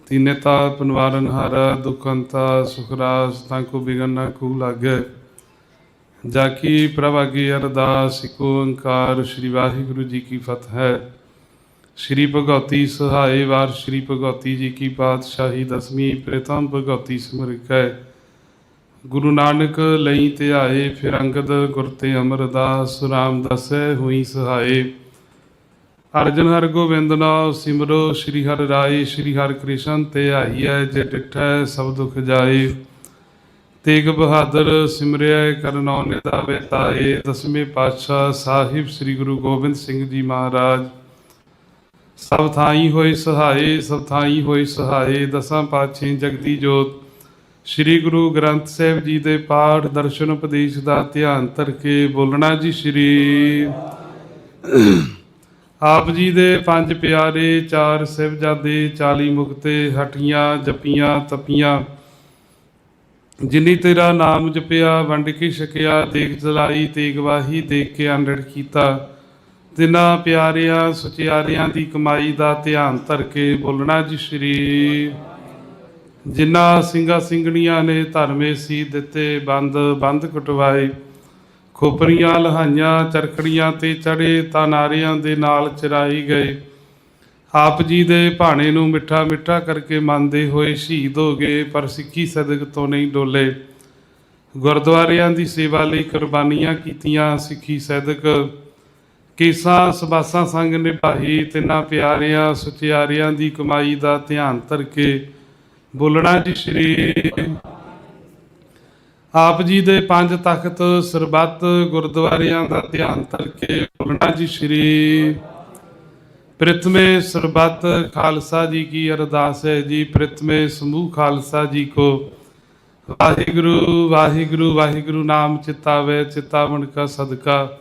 ਤੀਨੇ ਤਾਪ ਨਿਵਾਰਨ ਹਾਰਾ ਦੁਖੰਤਾ ਸੁਖਰਾਸ ਤਾਂ ਕੋ ਬਿਗਨ ਨਾ ਕੂ ਲਾਗੇ। ਜਾ ਕੀ ਪ੍ਰਭਾਗੀ ਅਰਦਾਸ, ਇਕ ਓੰਕਾਰ, ਸ੍ਰੀ ਵਾਹਿਗੁਰੂ ਜੀ ਕੀ ਫਤਿਹ ਸ੍ਰੀ ਭਗਉਤੀ ਸਹਾਏ ਵਾਰ, ਸ੍ਰੀ ਭਗਉਤੀ ਜੀ ਕੀ ਪਾਤਸ਼ਾਹੀ, ਦਸਵੀਂ ਪ੍ਰਥਮ ਭਗਉਤੀ ਸਿਮਰਿਕੈ ਗੁਰੂ ਨਾਨਕ ਲਈ ਧਿਆਏ, ਫਿਰ ਅੰਗਦ ਗੁਰ ਤੇ ਅਮਰਦਾਸ ਰਾਮਦਾਸੈ ਹੋਈ ਸਹਾਏ। ਅਰਜਨ ਹਰ ਗੋਬਿੰਦ ਨਾਮ ਸਿਮਰੋ, ਸ੍ਰੀ ਹਰਿ ਰਾਏ, ਸ੍ਰੀ ਹਰਿ ਕ੍ਰਿਸ਼ਨ ਤੇ ਆਈਐ ਜੇ ਡਿਠੈ ਸਭ ਦੁਖ ਜਾਏ। ਤੇਗ ਬਹਾਦਰ ਸਿਮਰਿਆ ਕਰਨੌ ਨਿਦਾਵੇ ਤਾਏ। ਦਸਵੇਂ ਪਾਤਸ਼ਾਹ ਸਾਹਿਬ ਸ੍ਰੀ ਗੁਰੂ ਗੋਬਿੰਦ ਸਿੰਘ ਜੀ ਮਹਾਰਾਜ। ਸਭ ਥਾਈ ਹੋਏ ਸਹਾਏ, ਸਭ ਥਾਈ ਹੋਏ ਸਹਾਏ। ਦਸਾਂ ਪਾਤਸ਼ਾਹ ਜਗਦੀ ਜੋਤ। ਸ੍ਰੀ ਗੁਰੂ ਗ੍ਰੰਥ ਸਾਹਿਬ ਜੀ ਦੇ ਪਾਠ, ਦਰਸ਼ਨ, ਉਪਦੇਸ਼ ਦਾ ਧਿਆਨ ਧਰ ਕੇ ਬੋਲਣਾ ਜੀ ਸ੍ਰੀ। ਆਪ ਜੀ ਦੇ ਪੰਜ ਪਿਆਰੇ ਚਾਰ ਸਿਵਜਾਦੇ 40 ਮੁਕਤੇ, ਹਟੀਆਂ, ਜਪੀਆਂ, ਤਪੀਆਂ, ਜਿਨੀ ਤੇਰਾ ਨਾਮ ਜਪਿਆ, ਵੰਡ ਕੇ ਛਕਿਆ ਦੇਖ ਜਲਾਈ ਤੇ ਗਵਾਹੀ ਦੇਖ ਕੇ ਅੰਡੜ ਕੀਤਾ। ਤਿਨਾ ਪਿਆਰਿਆਂ, ਸੁਚਿਆਰਿਆਂ ਦੀ ਕਮਾਈ ਦਾ ਧਿਆਨ ਧਰ ਕੇ ਬੋਲਣਾ ਜੀ ਸ਼੍ਰੀ। ਜਿਨ੍ਹਾਂ ਸਿੰਘਾਂ ਸਿੰਘਣੀਆਂ ਨੇ ਧਰਮੇ ਸੀ ਦਿੱਤੇ, ਬੰਦ ਬੰਦ ਕਟਵਾਏ। ਖੋਪਰੀਆਂ ਲਹਾਈਆਂ, ਚਰਖੜੀਆਂ ਤੇ ਚੜੇ ਤਾਂ ਨਾਰਿਆਂ ਦੇ ਨਾਲ ਚਰਾਈ ਗਏ। ਆਪ ਜੀ ਦੇ ਭਾਣੇ ਨੂੰ ਮਿੱਠਾ ਮਿੱਠਾ ਕਰਕੇ ਮੰਨਦੇ ਹੋਏ ਸ਼ਹੀਦ ਹੋ ਗਏ, ਪਰ ਸਿੱਖੀ ਸਦਕ ਤੋਂ ਨਹੀਂ ਡੋਲੇ। ਗੁਰਦੁਆਰਿਆਂ ਦੀ ਸੇਵਾ ਲਈ ਕੁਰਬਾਨੀਆਂ ਕੀਤੀਆਂ ਸਿੱਖੀ ਸਦਕ। ਕੇਸਾਂ ਸਬਾਸਾਂ ਸੰਗ ਨਿਭਾਈ ਤਿੰਨਾਂ ਪਿਆਰਿਆਂ ਸੁਚਿਆਰਿਆਂ ਦੀ ਕਮਾਈ ਦਾ ਧਿਆਨ ਧਰ ਕੇ ਬੋਲਣਾ ਜੀ ਸ਼੍ਰੀ ਆਪ ਜੀ ਦੇ ਪੰਜ ਤਖਤ ਸਰਬੱਤ ਗੁਰਦੁਆਰਿਆਂ ਦਾ ਧਿਆਨ ਧਰ ਕੇ ਜੀ ਸ਼੍ਰੀ ਪ੍ਰਥਮੇ ਸਰਬੱਤ ਖਾਲਸਾ ਜੀ ਕੀ ਅਰਦਾਸ ਹੈ ਜੀ, ਪ੍ਰਥਮੇ ਸਮੂਹ ਖਾਲਸਾ ਜੀ ਕੋ। ਵਾਹਿਗੁਰੂ ਵਾਹਿਗੁਰੂ ਵਾਹਿਗੁਰੂ ਨਾਮ ਚਿਤਾਵੇ, ਚਿਤਾਵਣ ਕਾ ਸਦਕਾ।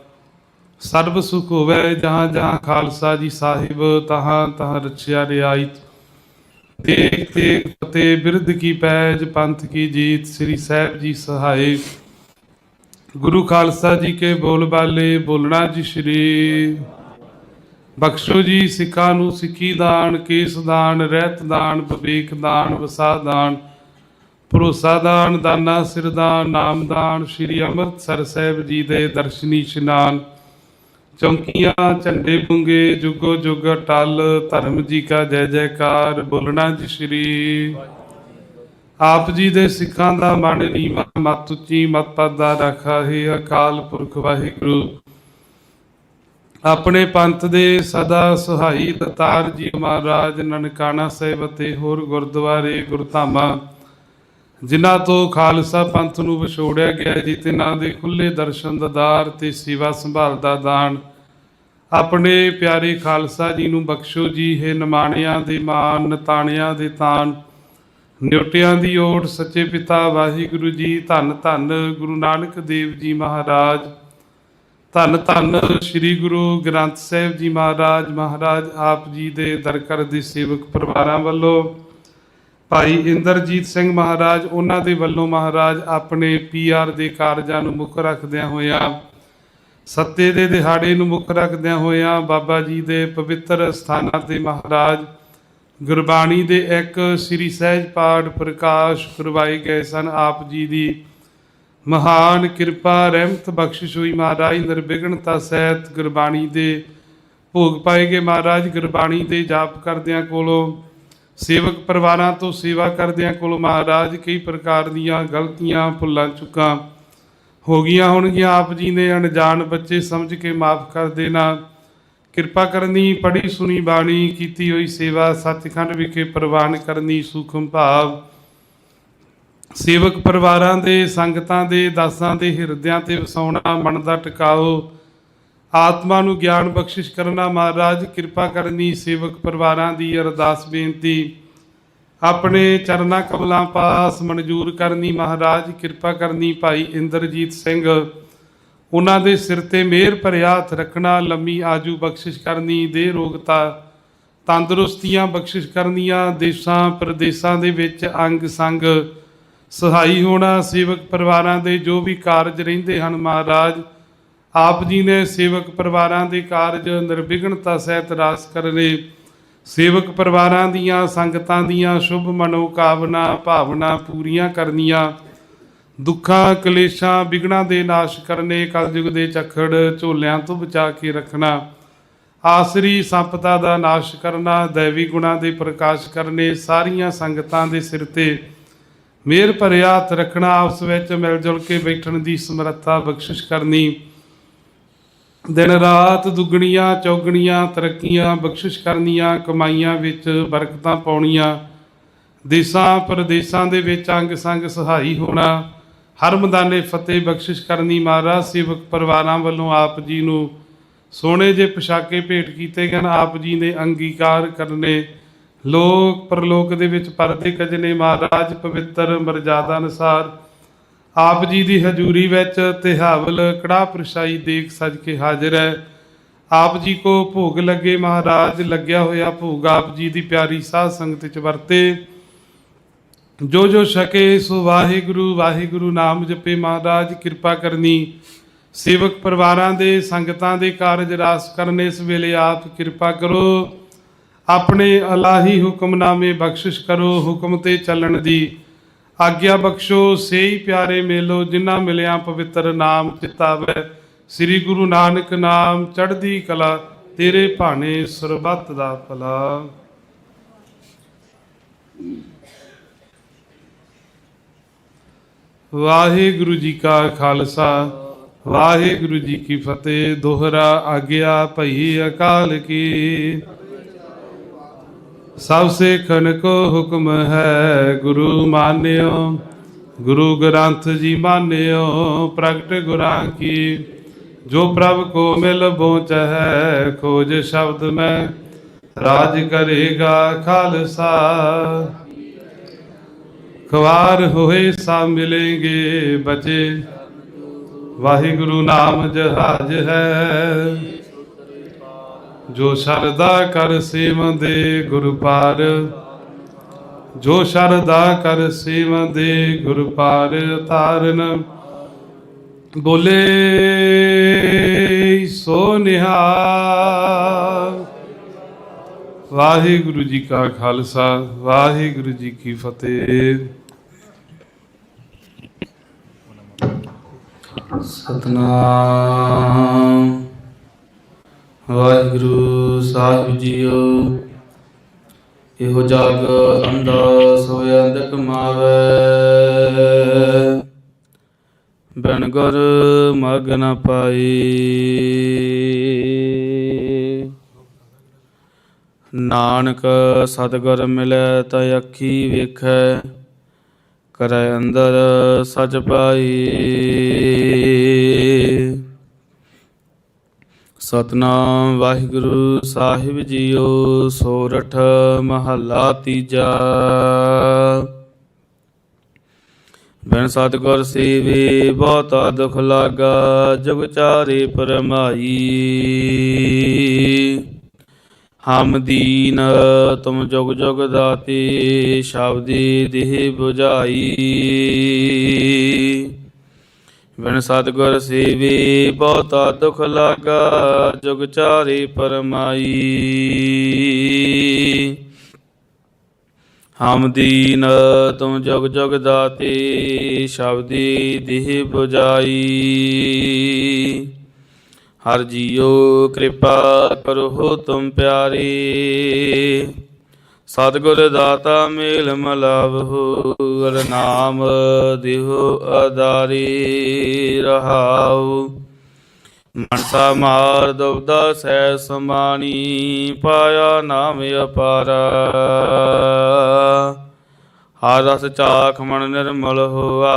ਸਰਬ ਸੁਖ ਹੋਵੇ, ਜਹਾਂ ਜਹਾਂ ਖਾਲਸਾ ਜੀ ਸਾਹਿਬ, ਤਹਾਂ ਤਹਾਂ ਰਚਿਆ ਰਿਆਈ ਤੇਗ ਤੇਗ ਫਤਿਹ ਬਿਰਧ ਕੀ ਪੈਜ, ਪੰਥ ਕੀ ਜੀਤ, ਸ੍ਰੀ ਸਾਹਿਬ ਜੀ ਸਹਾਇ ਗੁਰੂ ਖਾਲਸਾ ਜੀ ਕੇ ਬੋਲ ਬਾਲੇ, ਬੋਲਣਾ ਜੀ ਸ਼੍ਰੀ। ਬਖਸ਼ੋ ਜੀ ਸਿੱਖਾਂ ਨੂੰ ਸਿੱਖੀ ਦਾਨ, ਕੇਸ ਦਾਨ, ਰਹਿਤ ਦਾਨ, ਵਿਵੇਕ ਦਾਨ, ਵਸਾ ਦਾਨ, ਭਰੋਸਾ ਦਾਨ, ਦਾਨਾ ਸਿਰਦਾਨ ਨਾਮ ਦਾਨ, ਸ੍ਰੀ ਅੰਮ੍ਰਿਤਸਰ ਸਾਹਿਬ ਜੀ ਦੇ ਦਰਸ਼ਨੀ ਇਸ਼ਨਾਨ। ਚੌਂਕੀਆਂ, ਝੰਡੇ ਪੁੰਗੇ, ਜੁਗੋ ਜੁਗ, ਟਲ, ਧਰਮ ਜੀ ਕਾ ਜੈ ਜੈਕਾਰ, ਬੋਲਣਾ ਜੀ ਸ਼੍ਰੀ। ਆਪ ਜੀ ਦੇ ਸਿੱਖਾਂ ਦਾ ਮਨ ਨੀਵਾ, ਮਤ ਉੱਚੀ, ਮਤ ਪਦ ਦਾ ਰੱਖਾ ਹੈ ਅਕਾਲ ਪੁਰਖ ਵਾਹਿਗੁਰੂ। ਆਪਣੇ ਪੰਥ ਦੇ ਸਦਾ ਸੁਹਾਈ ਦਤਾਰ ਜੀ ਮਹਾਰਾਜ, ਨਨਕਾਣਾ ਸਾਹਿਬ ਅਤੇ ਹੋਰ ਗੁਰਦੁਆਰੇ ਗੁਰਧਾਮਾਂ ਜਿਨ੍ਹਾਂ ਤੋਂ ਖਾਲਸਾ ਪੰਥ ਨੂੰ ਵਿਛੋੜਿਆ ਗਿਆ ਜੀ, ਤਿਨਾਂ ਦੇ ਖੁੱਲੇ ਦਰਸ਼ਨ ਦਾ ਦਾਰ ਤੇ ਸੇਵਾ ਸੰਭਾਲ ਦਾ ਦਾਨ। ਆਪਣੇ ਪਿਆਰੇ ਖਾਲਸਾ ਜੀ ਨੂੰ ਬਖਸ਼ੋ ਜੀ ਹੈ ਨਿਮਾਣਿਆਂ ਦੇ ਮਾਨ ਨਤਾਣਿਆਂ ਦੇ ਤਾਨ ਨਿਉਟਿਆਂ ਦੀ ਓਟ, ਸੱਚੇ ਪਿਤਾ ਵਾਹਿਗੁਰੂ ਜੀ, ਧੰਨ ਧੰਨ ਗੁਰੂ ਨਾਨਕ ਦੇਵ ਜੀ ਮਹਾਰਾਜ। ਧੰਨ ਧੰਨ ਸ੍ਰੀ ਗੁਰੂ ਗ੍ਰੰਥ ਸਾਹਿਬ ਜੀ ਮਹਾਰਾਜ ਮਹਾਰਾਜ ਆਪ ਜੀ ਦੇ ਦਰਕਰ ਦੇ ਸੇਵਕ ਪਰਿਵਾਰਾਂ ਵੱਲੋਂ ਭਾਈ ਇੰਦਰਜੀਤ ਸਿੰਘ ਮਹਾਰਾਜ, ਉਹਨਾਂ ਦੇ ਵੱਲੋਂ ਮਹਾਰਾਜ ਆਪਣੇ ਪੀਆਰ ਦੇ ਕਾਰਜਾਂ ਨੂੰ ਮੁੱਖ ਰੱਖਦਿਆਂ ਹੋਇਆਂ, ਸੱਤੇ ਦੇ ਦਿਹਾੜੇ ਨੂੰ ਮੁੱਖ ਰੱਖਦਿਆਂ ਹੋਇਆਂ ਬਾਬਾ ਜੀ ਦੇ ਪਵਿੱਤਰ ਸਥਾਨਾਂ ਤੇ ਮਹਾਰਾਜ ਗੁਰਬਾਣੀ ਦੇ ਇੱਕ ਸ੍ਰੀ ਸਹਿਜ ਪਾਠ ਪ੍ਰਕਾਸ਼ ਕਰਵਾਏ ਗਏ ਸਨ। ਆਪ ਜੀ ਦੀ ਮਹਾਨ ਕਿਰਪਾ, ਰਹਿਮਤ, ਬਖਸ਼ਿਸ਼ ਹੋਈ ਮਹਾਰਾਜ ਨਿਰਵਿਘਨਤਾ ਸਹਿਤ ਗੁਰਬਾਣੀ ਦੇ ਭੋਗ ਪਾਏ ਗਏ। ਮਹਾਰਾਜ ਗੁਰਬਾਣੀ ਦੇ ਜਾਪ ਕਰਦਿਆਂ ਕੋਲੋਂ ਸੇਵਕ ਪਰਿਵਾਰਾਂ ਤੋਂ ਸੇਵਾ ਕਰਦਿਆਂ ਕੋਲੋਂ ਮਹਾਰਾਜ ਕਈ ਪ੍ਰਕਾਰ ਦੀਆਂ ਗਲਤੀਆਂ, ਭੁੱਲਾਂ, ਚੁੱਕਾਂ ਹੋ ਗਈਆਂ ਹੋਣਗੀਆਂ। ਆਪ ਜੀ ਨੇ ਅਣਜਾਣ ਬੱਚੇ ਸਮਝ ਕੇ ਮਾਫ ਕਰ ਦੇਣਾ। ਕਿਰਪਾ ਕਰਨੀ ਪੜੀ ਸੁਣੀ, ਬਾਣੀ ਕੀਤੀ ਹੋਈ ਸੇਵਾ ਸੱਚਖੰਡ ਵਿਖੇ ਪ੍ਰਵਾਨ ਕਰਨੀ ਸੂਖਮ ਭਾਵ। ਸੇਵਕ ਪਰਿਵਾਰਾਂ ਦੇ, ਸੰਗਤਾਂ ਦੇ, ਦਾਸਾਂ ਦੇ ਹਿਰਦਿਆਂ ਤੇ ਵਸਾਉਣਾ, ਮਨ ਦਾ ਟਿਕਾਓ। ਆਤਮਾ ਨੂੰ ਗਿਆਨ ਬਖਸ਼ਿਸ਼ ਕਰਨਾ ਮਹਾਰਾਜ, ਕਿਰਪਾ ਕਰਨੀ ਸੇਵਕ ਪਰਿਵਾਰਾਂ ਦੀ ਅਰਦਾਸ ਬੇਨਤੀ। ਆਪਣੇ ਚਰਨਾ ਕਮਲਾਂ ਪਾਸ ਮਨਜ਼ੂਰ ਕਰਨੀ ਮਹਾਰਾਜ, ਕਿਰਪਾ ਕਰਨੀ ਭਾਈ ਇੰਦਰਜੀਤ ਸਿੰਘ। ਉਹਨਾਂ ਦੇ ਸਿਰ ਤੇ ਮਿਹਰ ਭਰਿਆ ਹੱਥ ਰੱਖਣਾ, ਲੰਮੀ ਆਜੂ ਬਖਸ਼ਿਸ਼ ਕਰਨੀ ਦੇ ਰੋਗਤਾ ਤੰਦਰੁਸਤੀਆਂ ਬਖਸ਼ਿਸ਼ ਕਰਨੀਆਂ, ਦੇਸ਼ਾਂ ਪ੍ਰਦੇਸ਼ਾਂ ਦੇ ਵਿੱਚ ਅੰਗ ਸੰਗ। ਸਹਾਈ ਹੋਣਾ ਸੇਵਕ ਪਰਿਵਾਰਾਂ ਦੇ ਜੋ ਵੀ ਕਾਰਜ ਰਹਿੰਦੇ ਹਨ ਮਹਾਰਾਜ ਆਪ ਜੀ ਨੇ ਸੇਵਕ ਪਰਿਵਾਰਾਂ ਦੇ ਕਾਰਜ ਨਿਰਵਿਘਨਤਾ ਸਹਿਤ ਰਾਸ ਕਰਨੇ, ਸੇਵਕ ਪਰਿਵਾਰਾਂ ਦੀਆਂ ਸੰਗਤਾਂ ਦੀਆਂ ਸ਼ੁਭ ਮਨੋਕਾਮਨਾ, ਭਾਵਨਾ ਪੂਰੀਆਂ ਕਰਨੀਆਂ, ਦੁੱਖਾਂ, ਕਲੇਸ਼ਾਂ ਵਿਗੜਾਂ ਦੇ ਨਾਸ਼ ਕਰਨੇ, ਕਲਯੁਗ ਦੇ ਝਖੜ, ਝੋਲਿਆਂ ਤੋਂ ਬਚਾ ਕੇ ਰੱਖਣਾ, ਆਸਰੀ ਸੰਪਤਾ ਦਾ ਨਾਸ਼ ਕਰਨਾ, ਦੇਵੀ ਗੁਣਾਂ ਦੇ ਪ੍ਰਕਾਸ਼ ਕਰਨੇ, ਸਾਰੀਆਂ ਸੰਗਤਾਂ ਦੇ ਸਿਰ ਤੇ ਮਿਹਰ ਭਰਿਆ ਹੱਥ ਰੱਖਣਾ, ਆਪਸ ਵਿੱਚ ਮਿਲ ਜੁਲ ਕੇ ਬੈਠਣ ਦੀ ਸਮਰੱਥਾ ਬਖਸ਼ਿਸ਼ ਕਰਨੀ ਦਿਨ ਰਾਤ ਦੁੱਗਣੀਆਂ, ਚੌਗਣੀਆਂ, ਤਰੱਕੀਆਂ, ਬਖਸ਼ਿਸ਼ ਕਰਨੀਆਂ, ਕਮਾਈਆਂ ਵਿੱਚ ਬਰਕਤਾਂ ਪਾਉਣੀਆਂ। ਦੇਸਾਂ, ਪ੍ਰਦੇਸਾਂ ਦੇ ਵਿੱਚ ਅੰਗ ਸੰਗ ਸਹਾਈ ਹੋਣਾ। ਹਰ ਮਦਾਨੇ ਫਤਿਹ ਬਖਸ਼ਿਸ਼ ਕਰਨੀ। ਮਹਾਰਾਜ ਸੇਵਕ ਪਰਿਵਾਰਾਂ ਵੱਲੋਂ ਆਪ ਜੀ ਨੂੰ ਸੋਹਣੇ ਜੇ ਪੋਸ਼ਾਕੇ ਭੇਟ ਕੀਤੇ ਗਏ ਹਨ ਆਪ ਜੀ ਨੇ ਅੰਗੀਕਾਰ ਕਰਨੇ। ਲੋਕ ਪਰਲੋਕ ਦੇ ਵਿੱਚ ਪਰਦੇ ਕਜਨੇ। ਮਹਾਰਾਜ ਪਵਿੱਤਰ ਮਰਜ਼ਾਦਾ ਅਨੁਸਾਰ ਆਪ ਜੀ ਦੀ ਹਜ਼ੂਰੀ ਵਿੱਚ ਤਿਹਾਵਲ ਕੜਾ ਪ੍ਰਸ਼ਾਈ ਦੇਖ ਸਜ ਕੇ ਹਾਜ਼ਰ ਹੈ। ਆਪ ਜੀ ਕੋ ਭੋਗ ਲੱਗੇ ਮਹਾਰਾਜ, ਲੱਗਿਆ ਹੋਇਆ ਭੋਗ ਆਪ ਜੀ ਦੀ ਪਿਆਰੀ ਸਾਧ ਸੰਗਤ ਚ ਵਰਤੇ। ਜੋ ਜੋ ਛਕੇ ਸੋ ਵਾਹਿਗੁਰੂ ਵਾਹਿਗੁਰੂ ਨਾਮ ਜਪੇ ਮਹਾਰਾਜ, ਕਿਰਪਾ ਕਰਨੀ। ਸੇਵਕ ਪਰਿਵਾਰਾਂ ਦੇ, ਸੰਗਤਾਂ ਦੇ ਕਾਰਜ ਰਾਸ ਕਰਨ ਇਸ ਵੇਲੇ ਆਪ ਕਿਰਪਾ ਕਰੋ। ਆਪਣੇ ਅਲਾਹੀ ਹੁਕਮਨਾਮੇ ਬਖਸ਼ਿਸ਼ ਕਰੋ, ਹੁਕਮ ਤੇ ਚੱਲਣ ਦੀ। ਆਗਿਆ ਬਖਸ਼ੋ, ਸੇਈ ਪਿਆਰੇ ਮੇਲੋ, ਜਿਨ੍ਹਾਂ ਮਿਲਿਆ ਪਵਿੱਤਰ ਨਾਮ ਚਿਤਾਵੈ। ਸ੍ਰੀ ਗੁਰੂ ਨਾਨਕ ਨਾਮ ਚੜ੍ਹਦੀ ਕਲਾ, ਤੇਰੇ ਭਾਣੇ ਸਰਬੱਤ ਦਾ ਭਲਾ। ਵਾਹਿਗੁਰੂ ਜੀ ਕਾ ਖਾਲਸਾ, ਵਾਹਿਗੁਰੂ ਜੀ ਕੀ ਫਤਿਹ। ਦੋਹਰਾ ਆਗਿਆ ਭਈ ਅਕਾਲ ਕੀ। ਸਭ ਸਿੱਖਨ ਕੋ ਹੁਕਮ ਹੈ, ਗੁਰੂ ਮਾਨਿਓ, ਗੁਰੂ ਗ੍ਰੰਥ ਜੀ ਮਾਨਿਓ, ਪ੍ਰਗਟ ਗੁਰਾਂ ਕੀ। ਜੋ ਪ੍ਰਭ ਕੋ ਮਿਲ ਬੋਚ ਹੈ, ਖੋਜ ਸ਼ਬਦ ਮੈਂ, ਰਾਜ ਕਰੇਗਾ ਖਾਲਸਾ। ਖਵਾਰ ਹੋਏ ਸਾ ਮਿਲेंगे ਬਚੇ, ਵਾਹਿਗੁਰੂ ਨਾਮ ਜਹਾਜ ਹੈ। ਜੋ ਸ਼ਰਦਾ ਕਰ ਸੇਵੰਦੇ ਗੁਰੂ ਪਾਰ, ਜੋ ਸ਼ਰਦਾ ਕਰ ਸੇਵੰਦੇ ਗੁਰੂ ਪਾਰ ਤਾਰਨ ਬੋਲੇ ਸੋ ਨਿਹਾਲ। ਵਾਹਿਗੁਰੂ ਜੀ ਕਾ ਖਾਲਸਾ, ਵਾਹਿਗੁਰੂ ਜੀ ਕੀ ਫਤਿਹ। ਸਤਨਾਮ। ਵਾਹਿਗੁਰੂ ਸਾਹਿਬ ਜੀਓ। ਇਹੋ ਜਗ ਅੰਧਾ ਸੋਇ ਅੰਧਕ ਮਾਵੇ। ਬਨ ਗੁਰ ਮਗ ਨ ਪਾਈ। ਨਾਨਕ ਸਤਗੁਰ ਮਿਲੈ, ਤਾਂ ਅੱਖੀ ਵੇਖੈ, ਕਰੈ ਅੰਦਰ ਸਚ ਪਾਈ। ਸਤਨਾਮ ਵਾਹਿਗੁਰੂ ਸਾਹਿਬ ਜੀਓ, ਸੋਰਠ ਮਹੱਲਾ ਤੀਜਾ। ਬਿਨ ਸਤਿਗੁਰ ਸੇਵੇ, ਬਹੁਤਾ ਦੁਖ ਲਾਗਾ ਜੁਗ ਚਾਰੇ ਪਰਮਾਈ। ਹਮ ਦੀਨ, ਤੁਮ ਜੁਗ ਜੁਗ ਦਾਤੇ, ਸ਼ਬਦੀ ਦੇਹ 부ਝਾਈ ਬਿਨ ਸਤਿਗੁਰ ਸੇਵੇ, ਬਹੁਤਾ ਦੁਖ ਲਾਗਾ, ਜੁਗ ਚਾਰੇ ਪਰਮਾਈ। ਹਮ ਦੀਨ ਤੁਮ ਜੁਗ ਜੁਗ ਦਾਤੇ ਸ਼ਬਦੀ ਦੇਹ 부ਝਾਈ ਹਰ ਜੀਓ ਕਿਰਪਾ ਕਰੋ ਤੁਮ ਪਿਆਰੇ। ਸਤਿਗੁਰ ਦਾਤਾ ਮੇਲ ਮਲਾਵਹੁ ਗੁਰ ਨਾਮ ਦਿਹੁ ਆਧਾਰੀ ਰਹਾਉ। ਮਨਸਾ ਮਾਰ ਦੁਬਦਾ ਸੈ ਸਮਾਣੀ ਪਾਇਆ ਨਾਮ ਅਪਾਰਾ। ਹਰ ਰਸ ਚਾਖ ਮਨ ਨਿਰਮਲ ਹੋਆ,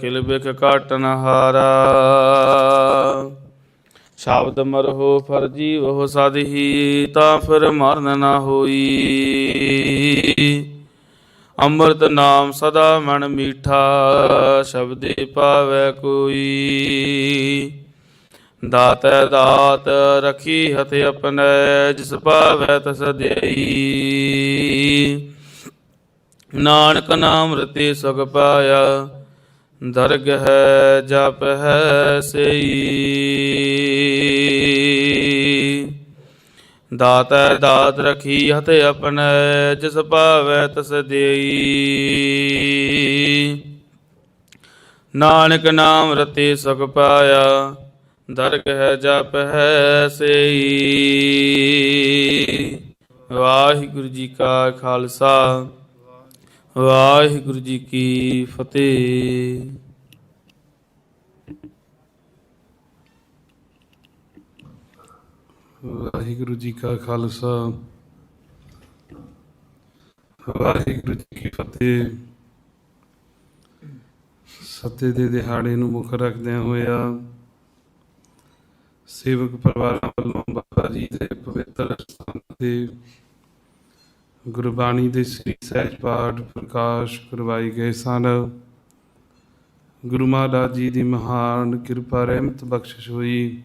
ਕਿਲ ਬਿਖ ਕਾਟਨ ਹਾਰਾ ਸ਼ਬਦ ਮਰਹੁ ਫਰਜੀ ਉਹ ਸਦਹੀ, ਤਾਂ ਫਿਰ ਮਰਨ ਨਾ ਹੋਈ। ਅੰਮ੍ਰਿਤ ਨਾਮ ਸਦਾ ਮਨ ਮੀਠਾ, ਸ਼ਬਦੇ ਪਾਵੇ ਕੋਈ। ਦਾਤੈ ਦਾਤ ਰਖੀ ਹਥ ਆਪਣੈ, ਜਿਸ ਪਾਵੈ ਤਸ ਦੇਈ। ਨਾਨਕ ਨਾਮ ਰਤੇ ਸੁਖ ਪਾਇਆ ਦਰਗ ਹੈ ਜਪ ਹੈ ਸਈ। ਦਾਤੈ ਦਾਤ ਰਖੀ ਹਤ ਆਪਣੈ ਜਿਸ ਪਾਵੈ ਤਸ ਦੇਈ। ਨਾਨਕ ਨਾਮ ਰਤੇ ਸੁਖ ਪਾਇਆ, ਦਰਗ ਹੈ, ਜਪ ਹੈ, ਸਈ। ਵਾਹਿਗੁਰੂ ਜੀ ਕਾ ਖਾਲਸਾ, ਵਾਹਿਗੁਰੂ ਜੀ ਕੀ ਫਤਿਹ। ਵਾਹਿਗੁਰੂ ਜੀ ਕਾ ਖਾਲਸਾ। ਵਾਹਿਗੁਰੂ ਜੀ ਕੀ ਫਤਿਹ। ਸੱਤੇ ਦੇ ਦਿਹਾੜੇ ਨੂੰ ਮੁੱਖ ਰੱਖਦਿਆਂ ਹੋਇਆ ਸੇਵਕ ਪਰਿਵਾਰਾਂ ਵੱਲੋਂ ਬਾਬਾ ਜੀ ਦੇ ਪਵਿੱਤਰ ਸਥਾਨ ਤੇ ਗੁਰਬਾਣੀ ਦੇ ਸ੍ਰੀ ਸਹਿਜ ਪਾਠ ਪ੍ਰਕਾਸ਼ ਕਰਵਾਏ ਗਏ ਸਨ। ਗੁਰੂ ਮਹਾਰਾਜ ਜੀ ਦੀ ਮਹਾਨ ਕਿਰਪਾ ਰਹਿਮਤ ਬਖਸ਼ਿਸ਼ ਹੋਈ।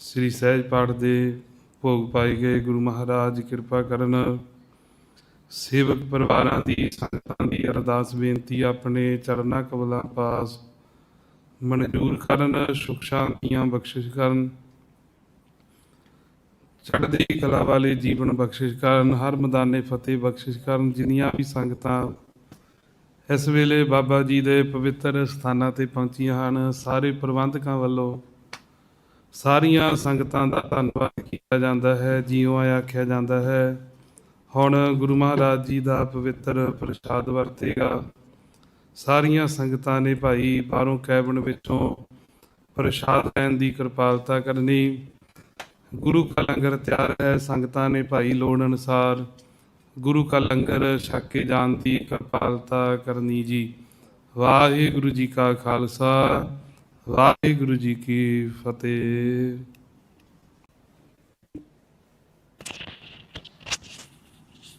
ਸ੍ਰੀ ਸਹਿਜ ਪਾਠ ਦੇ ਭੋਗ ਪਾਏ ਗਏ ਗੁਰੂ ਮਹਾਰਾਜ, ਕਿਰਪਾ ਕਰਨ ਸੇਵਕ ਪਰਿਵਾਰਾਂ ਦੀ, ਸੰਗਤਾਂ ਦੀ ਅਰਦਾਸ ਬੇਨਤੀ, ਆਪਣੇ ਚਰਨਾਂ ਕਬਲਾਂ ਪਾਸ ਮਨਜ਼ੂਰ ਕਰਨ, ਸੁਖ ਸ਼ਾਂਤੀਆਂ ਬਖਸ਼ਿਸ਼ ਕਰਨ, ਚੜ੍ਹਦੀ ਕਲਾ ਵਾਲੇ ਜੀਵਨ ਬਖਸ਼ਿਸ਼ ਕਰਨ, ਹਰ ਮੈਦਾਨੇ ਫਤਿਹ ਬਖਸ਼ਿਸ਼ ਕਰਨ, ਜਿੰਨੀਆਂ ਵੀ ਸੰਗਤਾਂ ਇਸ ਵੇਲੇ ਬਾਬਾ ਜੀ ਦੇ ਪਵਿੱਤਰ ਸਥਾਨਾਂ ਤੇ ਪਹੁੰਚੀਆਂ ਹਨ, ਸਾਰੇ ਪ੍ਰਬੰਧਕਾਂ ਵੱਲੋਂ ਸਾਰੀਆਂ ਸੰਗਤਾਂ ਦਾ ਧੰਨਵਾਦ ਕੀਤਾ ਜਾਂਦਾ ਹੈ, ਜਿਉਂ ਆਇਆ ਆਖਿਆ ਜਾਂਦਾ ਹੈ। ਹੁਣ ਗੁਰੂ ਮਹਾਰਾਜ ਜੀ ਦਾ ਪਵਿੱਤਰ ਪ੍ਰਸ਼ਾਦ ਵਰਤੇਗਾ। ਸਾਰੀਆਂ ਸੰਗਤਾਂ ਨੇ ਭਾਈ ਬਾਹਰੋਂ ਕੈਬਨ ਵਿੱਚੋਂ ਪ੍ਰਸ਼ਾਦ ਲੈਣ ਦੀ ਕਿਰਪਾਲਤਾ ਕਰਨੀ। ਗੁਰੂ ਕਾ ਲੰਗਰ ਤਿਆਰ ਹੈ, ਸੰਗਤਾਂ ਨੇ ਭਾਈ ਲੋੜ ਅਨੁਸਾਰ ਗੁਰੂ ਕਾ ਲੰਗਰ ਛਕ ਕੇ ਜਾਣ ਦੀ ਕਿਰਪਾਲਤਾ ਕਰਨੀ ਜੀ। ਵਾਹਿਗੁਰੂ ਜੀ ਕਾ ਖਾਲਸਾ। ਵਾਹਿਗੁਰੂ ਜੀ ਕੀ ਫਤਿਹ।